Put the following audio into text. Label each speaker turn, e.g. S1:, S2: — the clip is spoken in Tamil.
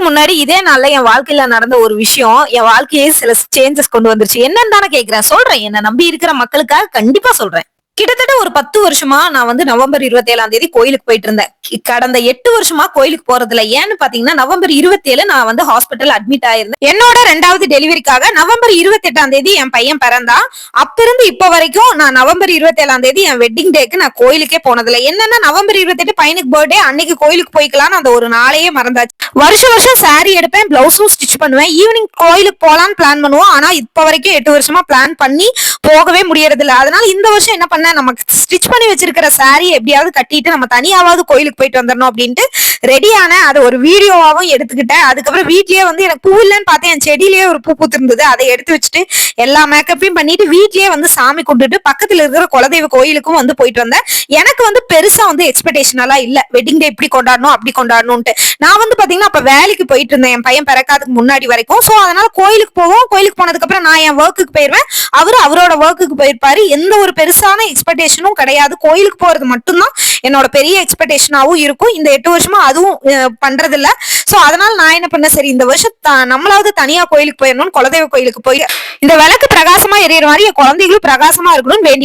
S1: வருஷத்துக்கு முன்னாடி இதே நாள்ல என் வாழ்க்கையில நடந்த ஒரு விஷயம் என் வாழ்க்கையே சில சேஞ்சஸ் கொண்டு வந்துருச்சு. என்னன்னு தானே கேக்குறேன். சொல்றேன். என்ன நம்பி இருக்கிற மக்களுக்காக கண்டிப்பா சொல்றேன். கிட்டத்தட்ட ஒரு பத்து வருஷமா நான் வந்து நவம்பர் இருபத்தி ஏழாம் தேதி கோயிலுக்கு போயிட்டு இருந்தேன். கடந்த எட்டு வருஷமா கோயிலுக்கு போறதுல ஏன்னு பாத்தீங்கன்னா நவம்பர் இருபத்தி ஏழு நான் வந்து ஹாஸ்பிட்டல் அட்மிட் ஆயிருந்தேன். என்னோட ரெண்டாவது டெலிவரிக்காக நவம்பர் இருபத்தி எட்டாம் தேதி என் பையன் பிறந்தான். அப்ப இருந்து இப்ப வரைக்கும் நான் நவம்பர் இருபத்தி ஏழாம் தேதி என் வெட்டிங் டேக்கு நான் கோயிலுக்கே போனதில்ல. என்னன்னா நவம்பர் இருபத்தி எட்டு பையனுக்கு பர்த்டே அன்னைக்கு கோயிலுக்கு போய்க்கலாம்னு அந்த ஒரு நாளையே மறந்தாச்சு. வருஷம் வருஷம் சாரி எடுப்பேன் பிளவுஸும் ஸ்டிச் பண்ணுவேன். ஈவினிங் கோயிலுக்கு போலான்னு பிளான் பண்ணுவோம். ஆனா இப்ப வரைக்கும் எட்டு வருஷமா பிளான் பண்ணி போகவே முடியறது இல்ல அதனால இந்த வருஷம் என்ன பண்ணேன் நமக்கு ஸ்டிச் பண்ணி வச்சிருக்கிற saree எப்படியாவது கட்டிட்டு நம்ம தனியாவது கோயிலுக்கு போயிட்டு வந்துடணும் அப்படின்ட்டு ரெடியான அதை ஒரு வீடியோவாகவும் எடுத்துக்கிட்டேன். அதுக்கப்புறம் வீட்லயே வந்து எனக்கு பூ இல்லைன்னு பார்த்தேன். என் செடியிலேயே ஒரு பூ பூத்திருந்தது. அதை எடுத்து வச்சுட்டு எல்லா மேக்கப்பையும் பண்ணிட்டு வீட்லயே வந்து சாமி கும்பிட்டுட்டு பக்கத்துல இருக்கிற குலதெய்வ கோயிலுக்கும் வந்து போயிட்டு வந்தேன். எனக்கு வந்து பெருசா வந்து எக்ஸ்பெக்டேஷன் எல்லாம் இல்ல. வெட்டிங் டே இப்படி கொண்டாடணும் அப்படி கொண்டாடணும்ட்டு நான் வந்து பாத்தீங்கன்னா அப்ப வேலைக்கு போயிட்டு இருந்தேன். என் பையன் பிறக்காதுக்கு முன்னாடி வரைக்கும். சோ அதனால கோயிலுக்கு போவோம். கோயிலுக்கு போனதுக்கு அப்புறம் நான் என் ஒர்க்குக்கு போயிருவேன். அவரு அவரோட ஒர்க்குக்கு போயிருப்பாரு. எந்த ஒரு பெருசான எக்ஸ்பெக்டேஷனும் கிடையாது. கோயிலுக்கு போறது மட்டும்தான் என்னோட பெரிய எக்ஸ்பெக்டேஷனாவும் இருக்கும். இந்த எட்டு வருஷமா அதுவும் பண்றது இல்ல சோ அதனால நான் என்ன பண்ணேன்? சரி இந்த வருஷம் நம்மளாவது தனியா கோயிலுக்கு போயிடணும்னு குலதெய்வ கோயிலுக்கு போய் இந்த விளக்கு பிரகாசமா எரியற மாதிரி என் குழந்தைகளும் பிரகாசமா இருக்கணும்னு வேண்டி